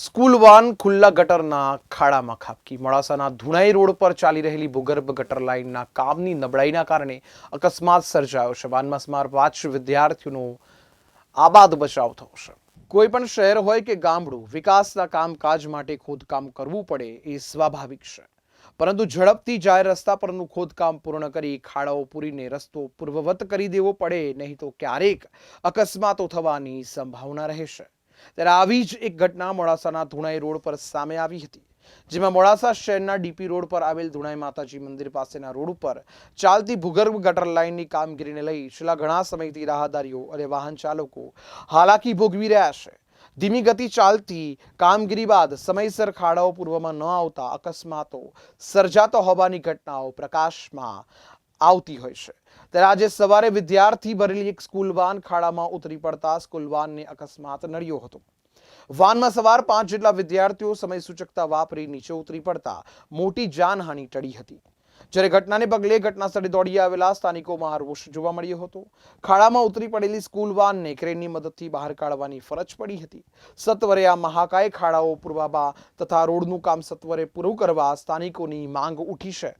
School van ખુલ્લા ગટરના ખાડામાં ખાબકી. મોડાસાના ધુણાઈ રોડ પર ચાલી રહેલી ભૂગર્ભ ગટર લાઇનના કામની નબળાઈના કારણે અકસ્માત સર્જાયો છે. વાનમાં વાંચ પાંચ વિદ્યાર્થીઓનો આબાદ બચાવ થયો છે. કોઈ પણ શહેર હોય કે ગામડું, વિકાસના કામકાજ માટે ખોદકામ કરવું પડે એ સ્વાભાવિક છે. પરંતુ ઝડપથી જાહેર રસ્તા પરનું ખોદકામ પૂર્ણ કરી ખાડાઓ પૂરીને રસ્તો પૂર્વવત કરી દેવો પડે, નહીં તો ક્યારેક અકસ્માતો થવાની સંભાવના રહેશે. ત્યારે આવી જ એક ઘટના મોડાસાના ધુણાઈ રોડ પર સામે આવી હતી, જેમાં મોડાસા શહેરના ડીપી રોડ પર આવેલ ધુણાઈ માતાજી મંદિર પાસેના રોડ ઉપર ચાલતી ભૂગર્ભ ગટર લાઇનની કામગીરીને લઈ છેલ્લા ઘણા સમયથી રાહદારીઓ અને વાહન ચાલકો હાલાકી ભોગવી રહ્યા છે. ધીમી ગતિ ચાલતી કામગીરી બાદ સમયસર ખાડાઓ પૂર્વમાં ન આવતા અકસ્માતો સર્જાતો હોવાની ઘટનાઓ પ્રકાશમાં આવતી હોય છે. ત્યારે આજે સવારે વિદ્યાર્થી ભરેલી એક સ્કૂલ વાન ખાડામાં ઉતરી પડતા સ્કૂલ વાનને અકસ્માત નડ્યો હતો. વાનમાં સવાર પાંચ જેટલા વિદ્યાર્થીઓ સમય સૂચકતા વાપરી નીચે ઉતરી પડતા મોટી જાનહાનિ ટળી હતી. જ્યારે ઘટનાને પગલે ઘટના સ્થળે દોડી આવેલા સ્થાનિકોમાં રોષ જોવા મળ્યો હતો. ખાડામાં ઉતરી પડેલી સ્કૂલ વાનને ક્રેનની મદદથી બહાર કાઢવાની ફરજ પડી હતી. સત્વરે આ મહાકાય ખાડાઓ પૂરવા તથા રોડનું કામ સત્વરે પૂરું કરવા સ્થાનિકોની માંગ ઉઠી છે.